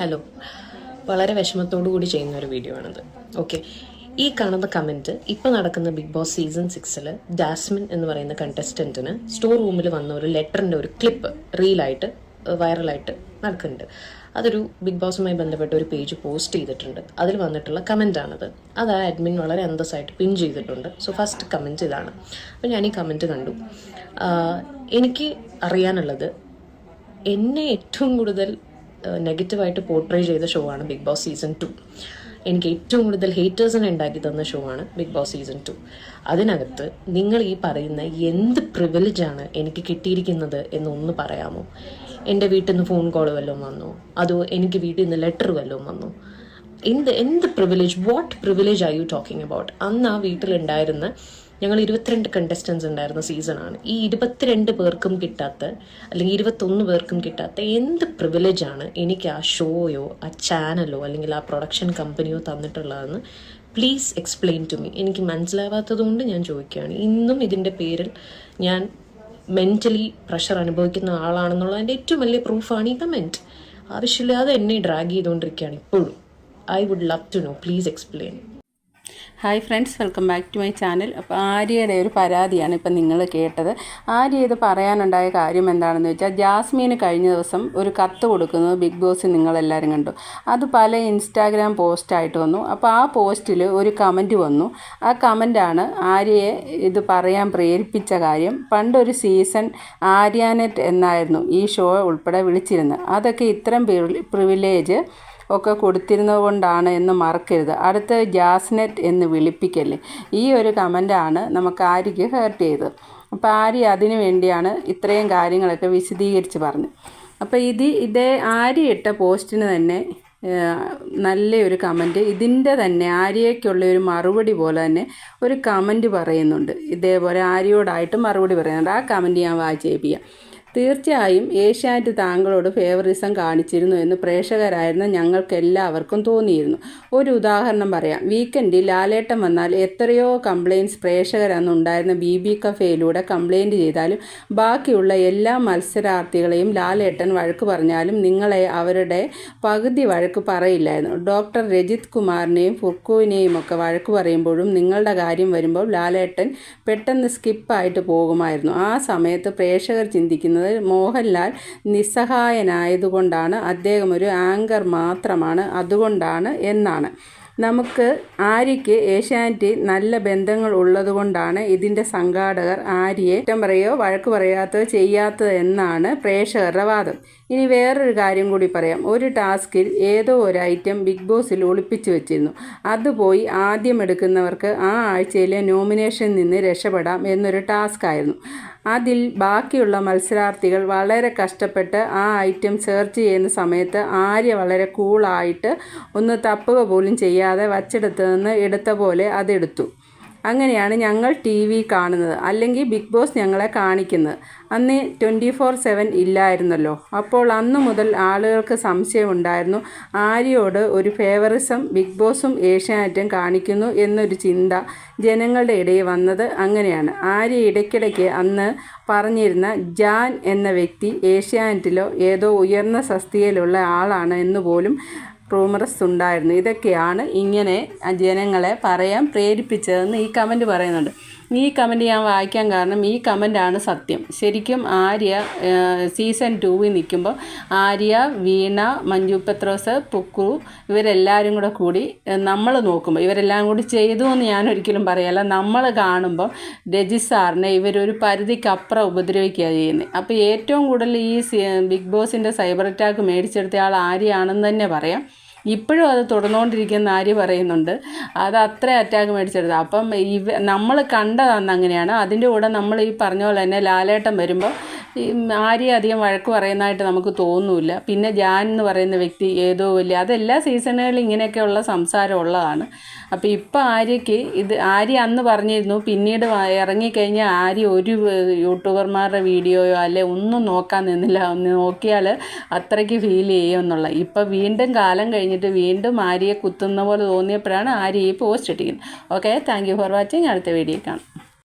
Hello വളരെ വിഷമത്തോടു കൂടി ചെയ്യുന്ന ഒരു വീഡിയോ ആണിത്. ഓക്കെ ഈ കാണുന്ന കമന്റ് ഇപ്പോൾ നടക്കുന്ന ബിഗ് ബോസ് സീസൺ സിക്സിൽ ജാസ്മിൻ എന്ന് പറയുന്ന കണ്ടസ്റ്റന്റിന് സ്റ്റോർ റൂമിൽ വന്ന ഒരു ലെറ്ററിന്റെ ഒരു ക്ലിപ്പ് റീലായിട്ട് വൈറലായിട്ട് നടക്കുന്നുണ്ട്. അതൊരു ബിഗ് ബോസുമായി ബന്ധപ്പെട്ട ഒരു പേജ് പോസ്റ്റ് ചെയ്തിട്ടുണ്ട്. അതിൽ വന്നിട്ടുള്ള കമന്റാണത് അത് ആ അഡ്മിൻ വളരെ അന്തസ്സായിട്ട് പിൻ ചെയ്തിട്ടുണ്ട്. സോ ഫസ്റ്റ് കമന്റ് ഇതാണ്. അപ്പോൾ ഞാൻ ഈ കമന്റ് കണ്ടു. എനിക്ക് അറിയാനുള്ളത് എന്നെ ഏറ്റവും കൂടുതൽ നെഗറ്റീവായിട്ട് പോർട്രേ ചെയ്ത ഷോ ആണ് ബിഗ് ബോസ് സീസൺ ടു എനിക്ക് ഏറ്റവും കൂടുതൽ ഹേറ്റേഴ്സിനെ ഉണ്ടാക്കി തന്ന ഷോ ആണ് ബിഗ് ബോസ് സീസൺ ടു അതിനകത്ത് നിങ്ങൾ ഈ പറയുന്ന എന്ത് പ്രിവിലേജാണ് എനിക്ക് കിട്ടിയിരിക്കുന്നത് എന്നൊന്ന് പറയാമോ? എന്റെ വീട്ടിൽ നിന്ന് ഫോൺ കോൾ വല്ലതും വന്നോ? അതോ എനിക്ക് വീട്ടിൽ നിന്ന് ലെറ്റർ വല്ലതും വന്നോ? എന്ത് എന്ത് privilege what privilege are you talking about അന്ന് ആ വീട്ടിലുണ്ടായിരുന്ന ഞങ്ങൾ ഇരുപത്തിരണ്ട് കണ്ടസ്റ്റൻസ് ഉണ്ടായിരുന്ന സീസണാണ് ഈ ഇരുപത്തിരണ്ട് പേർക്കും കിട്ടാത്ത അല്ലെങ്കിൽ ഇരുപത്തൊന്ന് പേർക്കും കിട്ടാത്ത എന്ത് പ്രിവിലേജാണ് എനിക്ക് ആ ഷോയോ ആ ചാനലോ അല്ലെങ്കിൽ ആ പ്രൊഡക്ഷൻ കമ്പനിയോ തന്നിട്ടുള്ളതെന്ന് പ്ലീസ് എക്സ്പ്ലെയിൻ ടു മീ എനിക്ക് മനസ്സിലാവാത്തതുകൊണ്ട് ഞാൻ ചോദിക്കുകയാണ്. ഇന്നും ഇതിന്റെ പേരിൽ ഞാൻ മെന്റലി പ്രഷർ അനുഭവിക്കുന്ന ആളാണെന്നുള്ളതിന്റെ ഏറ്റവും വലിയ പ്രൂഫാണ് ഈ കമന്റ് ആവശ്യമില്ലാതെ എന്നെ ഡ്രാഗ് ചെയ്തുകൊണ്ടിരിക്കുകയാണ് ഇപ്പോഴും. I would love to know please explain hi friends welcome back to my channel അപ്പോൾ ആര്യയുടെ ഒരു പരാതിയാണ് ഇപ്പം നിങ്ങൾ കേട്ടത്. ആര്യ ഇത് പറയാനുണ്ടായ കാര്യം എന്താണെന്ന് വെച്ചാൽ ജാസ്മീന് കഴിഞ്ഞ ദിവസം ഒരു കത്ത് കൊടുക്കുന്നത് ബിഗ് ബോസ് നിങ്ങളെല്ലാവരും കണ്ടു. അത് പല ഇൻസ്റ്റാഗ്രാം പോസ്റ്റായിട്ട് വന്നു. അപ്പോൾ ആ പോസ്റ്റിൽ ഒരു കമന്റ് വന്നു. ആ കമന്റാണ് ആര്യയെ ഇത് പറയാൻ പ്രേരിപ്പിച്ച കാര്യം. പണ്ടൊരു സീസൺ ആര്യാനെറ്റ് എന്നായിരുന്നു ഈ ഷോ ഉൾപ്പെടെ വിളിച്ചിരുന്നത്. അതൊക്കെ ഇത്തരം പ്രിവിലേജ് ഒക്കെ കൊടുത്തിരുന്നത് കൊണ്ടാണ് എന്ന് മറക്കരുത്. അടുത്ത ജാസ്നെറ്റ് എന്ന് വിളിപ്പിക്കല്ലേ? ഈ ഒരു കമന്റാണ് നമുക്ക് ആര്യയ്ക്ക് ഹേർട്ട് ചെയ്തത്. അപ്പോൾ ആര്യ അതിനു വേണ്ടിയാണ് ഇത്രയും കാര്യങ്ങളൊക്കെ വിശദീകരിച്ച് പറഞ്ഞു അപ്പോൾ ഇത് ഇതേ ആര്യ ഇട്ട പോസ്റ്റിന് തന്നെ നല്ലൊരു കമന്റ് ഇതിന്റെ തന്നെ ആര്യയ്ക്കുള്ള ഒരു മറുപടി പോലെ തന്നെ ഒരു കമന്റ് പറയുന്നുണ്ട്. ഇതേപോലെ ആര്യയോടായിട്ട് മറുപടി പറയുന്നുണ്ട്. ആ കമന്റ് ഞാൻ വായിച്ച് കേൾപ്പിക്കാം തീർച്ചയായും ഏഷ്യാനെറ്റ് താങ്കളോട് ഫേവറിസം കാണിച്ചിരുന്നു എന്ന് പ്രേക്ഷകരായിരുന്ന ഞങ്ങൾക്കെല്ലാവർക്കും തോന്നിയിരുന്നു. ഒരു ഉദാഹരണം പറയാം. വീക്കെൻഡിൽ ലാലേട്ടം വന്നാൽ എത്രയോ കംപ്ലയിന്റ്സ് പ്രേക്ഷകരന്ന് ഉണ്ടായിരുന്ന ബി ബി കഫേയിലൂടെ കംപ്ലയിന്റ് ചെയ്താലും ബാക്കിയുള്ള എല്ലാ മത്സരാർത്ഥികളെയും ലാലേട്ടൻ വഴക്ക് പറഞ്ഞാലും നിങ്ങളെ അവരുടെ പകുതി വഴക്ക് പറയില്ലായിരുന്നു. ഡോക്ടർ രജിത് കുമാറിനെയും ഫുർക്കുവിനെയും ഒക്കെ വഴക്ക് പറയുമ്പോഴും നിങ്ങളുടെ കാര്യം വരുമ്പോൾ ലാലേട്ടൻ പെട്ടെന്ന് സ്കിപ്പായിട്ട് പോകുമായിരുന്നു. ആ സമയത്ത് പ്രേക്ഷകർ ചിന്തിക്കുന്നത് പറയുന്നത് മോഹൻലാൽ നിസ്സഹായനായതുകൊണ്ടാണ് അദ്ദേഹം ഒരു ആങ്കർ മാത്രമാണ് അതുകൊണ്ടാണ് എന്നാണ്. നമുക്ക് ആര്യയ്ക്ക് ഏഷ്യാനെറ്റിൽ നല്ല ബന്ധങ്ങൾ ഉള്ളതുകൊണ്ടാണ് ഇതിന്റെ സംഘാടകർ ആര്യയെ കുറ്റം പറയോ വഴക്ക് പറയാത്തോ ചെയ്യാത്തത് എന്നാണ് പ്രേക്ഷകരുടെ വാദം. ഇനി വേറൊരു കാര്യം കൂടി പറയാം. ഒരു ടാസ്കിൽ ഏതോ ഒരു ഐറ്റം ബിഗ് ബോസിൽ ഒളിപ്പിച്ചു വെച്ചിരുന്നു. അത് പോയി ആദ്യം എടുക്കുന്നവർക്ക് ആ ആഴ്ചയിലെ നോമിനേഷനിൽ നിന്ന് രക്ഷപ്പെടാം എന്നൊരു ടാസ്ക് ആയിരുന്നു അതിൽ ബാക്കിയുള്ള മത്സരാർത്ഥികൾ വളരെ കഷ്ടപ്പെട്ട് ആ ഐറ്റം സെർച്ച് ചെയ്യുന്ന സമയത്ത് ആര്യ വളരെ കൂളായിട്ട് ഒന്ന് തപ്പുക പോലും ചെയ്യാതെ വച്ചെടുത്ത് നിന്ന് എടുത്ത പോലെ അതെടുത്തു. അങ്ങനെയാണ് ഞങ്ങൾ ടി വി കാണുന്നത് അല്ലെങ്കിൽ ബിഗ് ബോസ് ഞങ്ങളെ കാണിക്കുന്നത്. അന്ന് ട്വന്റി ഫോർ സെവൻ ഇല്ലായിരുന്നല്ലോ. അപ്പോൾ അന്ന് മുതൽ ആളുകൾക്ക് സംശയമുണ്ടായിരുന്നു ആര്യയോട് ഒരു ഫേവറിസം ബിഗ് ബോസും ഏഷ്യാനെറ്റും കാണിക്കുന്നു എന്നൊരു ചിന്ത ജനങ്ങളുടെ ഇടയിൽ വന്നത് അങ്ങനെയാണ്. ആര്യ ഇടയ്ക്കിടയ്ക്ക് അന്ന് പറഞ്ഞിരുന്ന ജാൻ എന്ന വ്യക്തി ഏഷ്യാനെറ്റിലോ ഏതോ ഉയർന്ന സസ്തിയിലുള്ള ആളാണ് എന്ന് പോലും റൂമറസ് ഉണ്ടായിരുന്നു. ഇതൊക്കെയാണ് ഇങ്ങനെ ജനങ്ങളെ പറയാൻ പ്രേരിപ്പിച്ചതെന്ന് ഈ കമന്റ് പറയുന്നുണ്ട്. ഈ കമന്റ് ഞാൻ വായിക്കാൻ കാരണം ഈ കമന്റാണ് സത്യം. ശരിക്കും ആര്യ സീസൺ ടൂവിൽ നിൽക്കുമ്പോൾ ആര്യ വീണ മഞ്ജു പത്രോസ് പുക്കു ഇവരെല്ലാവരും കൂടെ കൂടി നമ്മൾ നോക്കുമ്പോൾ ഇവരെല്ലാം കൂടി ചെയ്തു എന്ന് ഞാൻ ഒരിക്കലും പറയല്ല. നമ്മൾ കാണുമ്പോൾ രജി സാറിനെ ഇവരൊരു പരിധിക്കപ്പുറം ഉപദ്രവിക്കുകയാണ് ചെയ്യുന്നത് അപ്പോൾ ഏറ്റവും കൂടുതൽ ഈ ബിഗ് ബോസിന്റെ സൈബർ അറ്റാക്ക് മേടിച്ചെടുത്ത ആൾ ആര്യാണെന്ന് തന്നെ പറയാം. ഇപ്പോഴും അത് തുടർന്നുകൊണ്ടിരിക്കുന്ന ആര്യ പറയുന്നുണ്ട്. അത് അത്ര അറ്റാക്ക് മേടിച്ചെടുത്തത്. അപ്പം ഇവ നമ്മൾ കണ്ടതാണ് അങ്ങനെയാണ്. അതിന്റെ കൂടെ നമ്മൾ ഈ പറഞ്ഞ പോലെ തന്നെ ലാലേട്ടൻ വരുമ്പോൾ ഈ ആര്യ അധികം വഴക്ക് പറയുന്നതായിട്ട് നമുക്ക് തോന്നുന്നില്ല പിന്നെ ജാൻ എന്ന് പറയുന്ന വ്യക്തി ഏതോ വലിയ അതെല്ലാ സീസണുകളിലും ഇങ്ങനെയൊക്കെയുള്ള സംസാരം ഉള്ളതാണ്. അപ്പോൾ ഇപ്പോൾ ആര്യയ്ക്ക് ഇത് ആര്യ അന്ന് പറഞ്ഞിരുന്നു പിന്നീട് ഇറങ്ങിക്കഴിഞ്ഞാൽ ആര്യ ഒരു യൂട്യൂബർമാരുടെ വീഡിയോയോ അല്ലെ ഒന്നും നോക്കാൻ നിന്നില്ല. നോക്കിയാൽ അത്രയ്ക്ക് ഫീൽ ചെയ്യുമെന്നുള്ള. ഇപ്പോൾ വീണ്ടും കാലം കഴിഞ്ഞിട്ട് വീണ്ടും ആര്യയെ കുത്തുന്ന പോലെ തോന്നിയപ്പോഴാണ് ആര്യ ഈ പോസ്റ്റ് ഇട്ടിരിക്കുന്നത്. Okay thank you for watching അടുത്ത വീഡിയോ കാണാം.